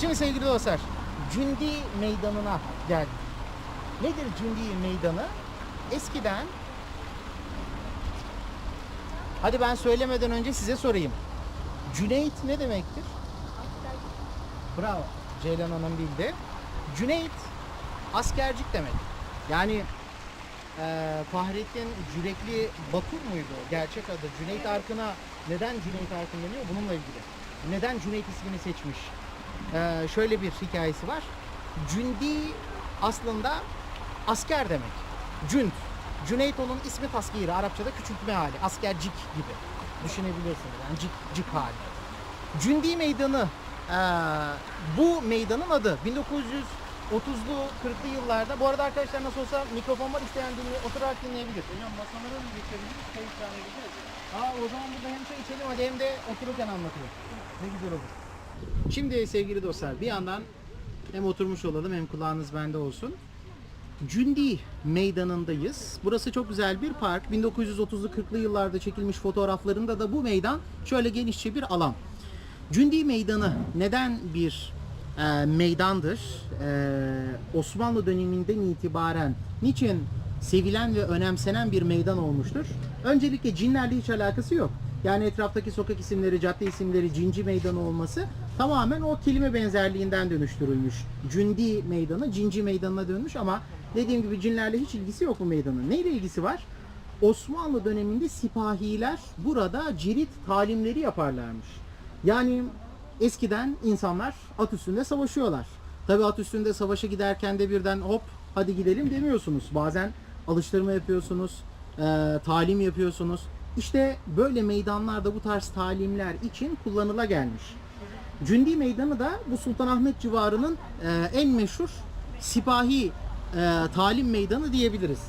Şimdi sevgili dostlar, Cündi Meydanı'na geldik. Nedir Cündi Meydanı? Eskiden Hadi ben söylemeden önce size sorayım. Cüneyt ne demektir? Bravo. Ceylan Hanım bildi. Cüneyt askercik demek. Yani eee Fahrettin Cürekli Batur muydu gerçek adı? Cüneyt Arkın'a neden Cüneyt Arkın deniyor? Bununla ilgili. Neden Cüneyt ismini seçmiş? Eee, şöyle bir hikayesi var. Cündi aslında asker demek. Cünd. Cüneyt onun ismi taskiri. Arapçada küçültme hali. Askercik gibi. Düşünebilirsiniz. Yani cik, cik hali. Cündi Meydanı eee, bu meydanın adı 1930'lu 40'lı yıllarda bu arada arkadaşlar nasıl olsa mikrofon var isteyen dinle, oturarak dinleyebilir. Hocam masalara mı geçebiliriz? Çay ikram edeceğiz. Aa o zaman burada hem çay içelim hadi hem de otururken anlatıyor. Ne güzel olur. Şimdi sevgili dostlar bir yandan hem oturmuş olalım hem kulağınız bende olsun. Cündi meydanındayız. Burası çok güzel bir park. 1930'lu 40'lı yıllarda çekilmiş fotoğraflarında da bu meydan şöyle genişçe bir alan. Cündi Meydanı neden bir e, meydandır? E, Osmanlı döneminden itibaren niçin sevilen ve önemsenen bir meydan olmuştur? Öncelikle cinlerle hiç alakası yok. Yani etraftaki sokak isimleri, cadde isimleri cinci meydanı olması tamamen o kelime benzerliğinden dönüştürülmüş. Cündi meydanı cinci meydanına dönmüş ama dediğim gibi cinlerle hiç ilgisi yok bu meydanın. Neyle ilgisi var? Osmanlı döneminde sipahiler burada cirit talimleri yaparlarmış. Yani eskiden insanlar at üstünde savaşıyorlar. Tabi at üstünde savaşa giderken de birden hop hadi gidelim demiyorsunuz. Bazen alıştırma yapıyorsunuz, e, talim yapıyorsunuz. İşte böyle meydanlarda bu tarz talimler için kullanıla gelmiş. Cündi Meydanı da bu Sultanahmet civarının e, en meşhur sipahi e, talim meydanı diyebiliriz.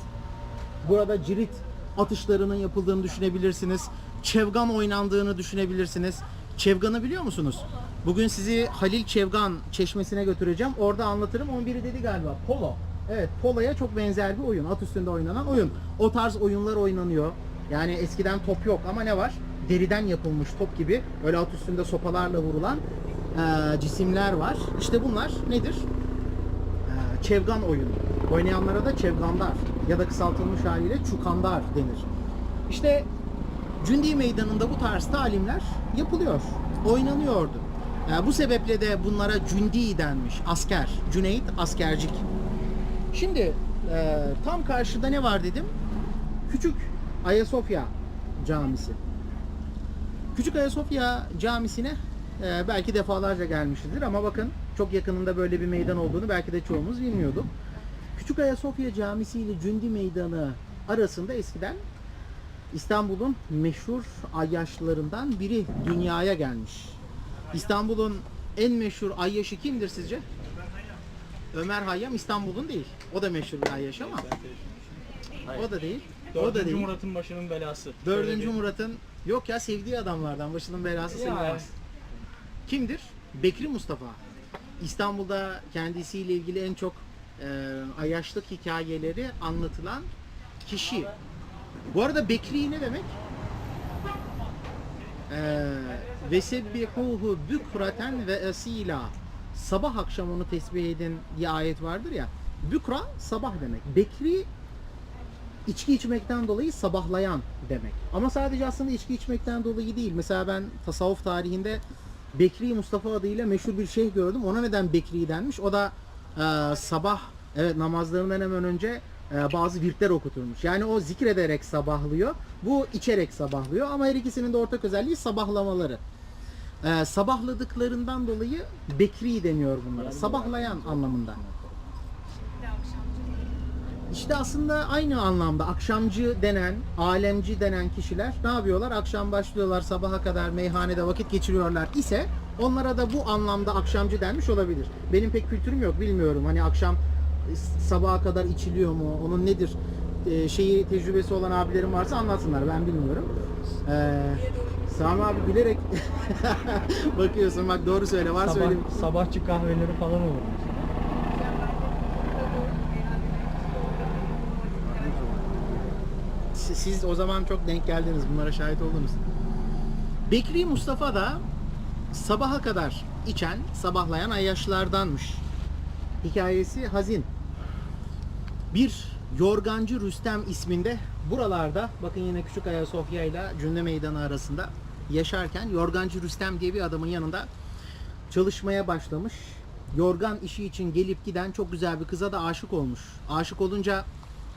Burada cirit atışlarının yapıldığını düşünebilirsiniz. Çevgan oynandığını düşünebilirsiniz. Çevganı biliyor musunuz? Bugün sizi Halil Çevgan çeşmesine götüreceğim. Orada anlatırım. 11'i dedi galiba. Polo. Evet, poloya çok benzer bir oyun. At üstünde oynanan oyun. O tarz oyunlar oynanıyor. Yani eskiden top yok ama ne var? Deriden yapılmış top gibi öyle at üstünde sopalarla vurulan eee, cisimler var. İşte bunlar nedir? Ee, Çevgan oyunu. Oynayanlara da çevgandar ya da kısaltılmış haliyle çukandar denir. İşte Cündi Meydanı'nda bu tarz talimler yapılıyor, oynanıyordu. Ee, bu sebeple de bunlara cündi denmiş, asker, Cüneyt askercik. Şimdi e, tam karşıda ne var dedim? Küçük Ayasofya Camisi. Küçük Ayasofya Camisi'ne e, belki defalarca gelmişizdir ama bakın çok yakınında böyle bir meydan olduğunu belki de çoğumuz bilmiyorduk. Küçük Ayasofya Camisi ile Cündi Meydanı arasında eskiden İstanbul'un meşhur ayyaşlarından biri dünyaya gelmiş. İstanbul'un en meşhur ayyaşı kimdir sizce? Ömer Hayyam İstanbul'un değil. O da meşhur bir ayyaş ama o da değil. O da Dördüncü değil. Murat'ın başının belası. Dördüncü Murat'ın yok ya sevdiği adamlardan başının belası Ya. sayılmaz. Kimdir? Bekri Mustafa. İstanbul'da kendisiyle ilgili en çok e, ayaşlık hikayeleri anlatılan kişi. Bu arada Bekri ne demek? E, ve sebbihuhu bükraten ve asila. Sabah akşam onu tesbih edin diye ayet vardır ya. Bükra sabah demek. Bekri içki içmekten dolayı sabahlayan demek. Ama sadece aslında içki içmekten dolayı değil. Mesela ben tasavvuf tarihinde Bekri Mustafa adıyla meşhur bir şeyh gördüm. Ona neden Bekri denmiş? O da e, sabah evet namazlarından hemen önce e, bazı virtler okuturmuş. Yani o zikrederek sabahlıyor. Bu içerek sabahlıyor. Ama her ikisinin de ortak özelliği sabahlamaları. E, sabahladıklarından dolayı Bekri deniyor bunlara. Sabahlayan anlamında. İşte aslında aynı anlamda akşamcı denen, alemci denen kişiler ne yapıyorlar? Akşam başlıyorlar sabaha kadar meyhanede vakit geçiriyorlar ise onlara da bu anlamda akşamcı denmiş olabilir. Benim pek kültürüm yok bilmiyorum. Hani akşam e, sabaha kadar içiliyor mu? Onun nedir? Ee, şeyi tecrübesi olan abilerim varsa anlatsınlar. Ben bilmiyorum. Ee, Sami abi bilerek bakıyorsun bak doğru söyle var Sabah, söyle. sabahçı kahveleri falan olur. Siz o zaman çok denk geldiniz. Bunlara şahit oldunuz. Bekri Mustafa da sabaha kadar içen, sabahlayan ayyaşlardanmış. Hikayesi hazin. Bir yorgancı Rüstem isminde buralarda bakın yine Küçük Ayasofya ile Cünde Meydanı arasında yaşarken yorgancı Rüstem diye bir adamın yanında çalışmaya başlamış. Yorgan işi için gelip giden çok güzel bir kıza da aşık olmuş. Aşık olunca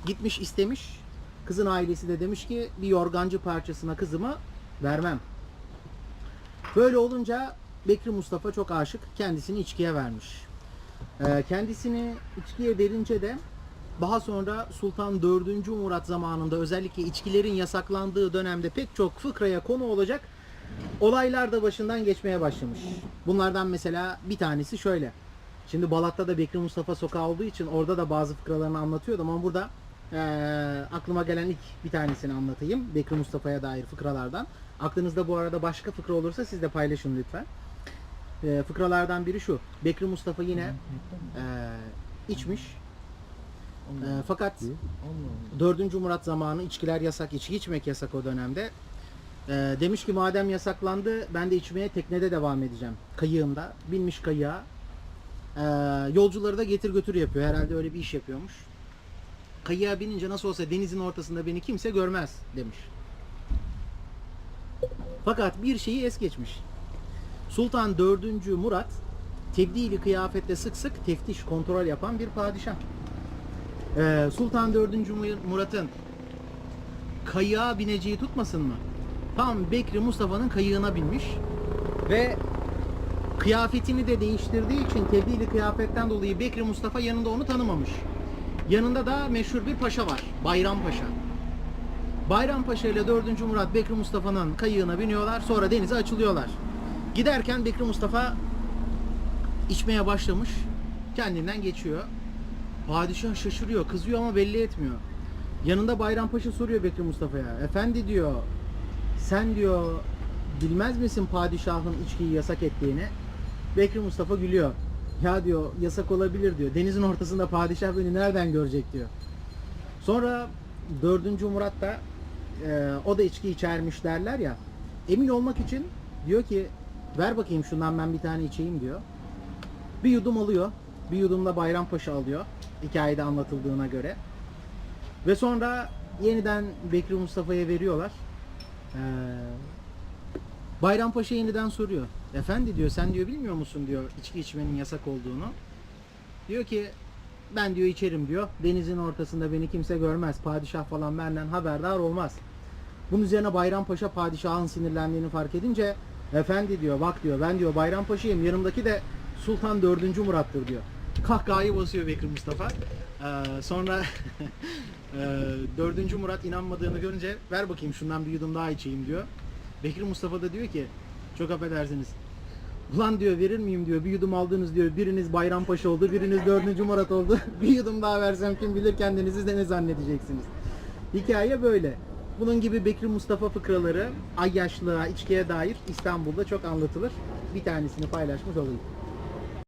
gitmiş istemiş. Kızın ailesi de demiş ki bir yorgancı parçasına kızımı vermem. Böyle olunca Bekri Mustafa çok aşık. Kendisini içkiye vermiş. Ee, kendisini içkiye verince de daha sonra Sultan 4. Murat zamanında özellikle içkilerin yasaklandığı dönemde pek çok fıkraya konu olacak olaylar da başından geçmeye başlamış. Bunlardan mesela bir tanesi şöyle. Şimdi Balat'ta da Bekri Mustafa sokağı olduğu için orada da bazı fıkralarını anlatıyordum ama burada eee, aklıma gelen ilk bir tanesini anlatayım. Bekri Mustafa'ya dair fıkralardan. Aklınızda bu arada başka fıkra olursa siz de paylaşın lütfen. Eee, fıkralardan biri şu. Bekri Mustafa yine eee, içmiş. Eee, fakat 4. Murat zamanı içkiler yasak, içki içmek yasak o dönemde. Ee, demiş ki madem yasaklandı ben de içmeye teknede devam edeceğim. Kayığımda. Binmiş kayığa. Ee, yolcuları da getir götür yapıyor. Herhalde öyle bir iş yapıyormuş. Kayığa binince nasıl olsa denizin ortasında beni kimse görmez demiş. Fakat bir şeyi es geçmiş. Sultan 4. Murat tebdili kıyafetle sık sık teftiş kontrol yapan bir padişah. Ee, Sultan 4. Murat'ın kayığa bineceği tutmasın mı? Tam Bekri Mustafa'nın kayığına binmiş ve kıyafetini de değiştirdiği için tebdili kıyafetten dolayı Bekri Mustafa yanında onu tanımamış. Yanında da meşhur bir paşa var. Bayram Paşa. Bayram Paşa ile 4. Murat Bekri Mustafa'nın kayığına biniyorlar. Sonra denize açılıyorlar. Giderken Bekri Mustafa içmeye başlamış. Kendinden geçiyor. Padişah şaşırıyor, kızıyor ama belli etmiyor. Yanında Bayrampaşa soruyor Bekri Mustafa'ya. Efendi diyor, sen diyor bilmez misin padişahın içkiyi yasak ettiğini? Bekri Mustafa gülüyor. Ya diyor yasak olabilir diyor. Denizin ortasında padişah beni nereden görecek diyor. Sonra 4. Murat da e, o da içki içermiş derler ya. Emin olmak için diyor ki ver bakayım şundan ben bir tane içeyim diyor. Bir yudum alıyor. Bir yudum da Bayrampaşa alıyor. Hikayede anlatıldığına göre. Ve sonra yeniden Bekri Mustafa'ya veriyorlar. Ee, Bayrampaşa yeniden soruyor. Efendi diyor sen diyor bilmiyor musun diyor içki içmenin yasak olduğunu. Diyor ki ben diyor içerim diyor. Denizin ortasında beni kimse görmez. Padişah falan benden haberdar olmaz. Bunun üzerine Bayrampaşa padişahın sinirlendiğini fark edince efendi diyor bak diyor ben diyor Bayrampaşa'yım yanımdaki de Sultan 4. Murat'tır diyor. Kahkahayı basıyor Bekir Mustafa. Ee, sonra e, 4. Murat inanmadığını görünce ver bakayım şundan bir yudum daha içeyim diyor. Bekir Mustafa da diyor ki çok affedersiniz. Ulan diyor verir miyim diyor bir yudum aldınız diyor biriniz Bayrampaşa oldu biriniz 4. Murat oldu bir yudum daha versem kim bilir kendinizi de ne zannedeceksiniz. Hikaye böyle. Bunun gibi Bekir Mustafa fıkraları ayyaşlığa, içkiye dair İstanbul'da çok anlatılır. Bir tanesini paylaşmış olayım.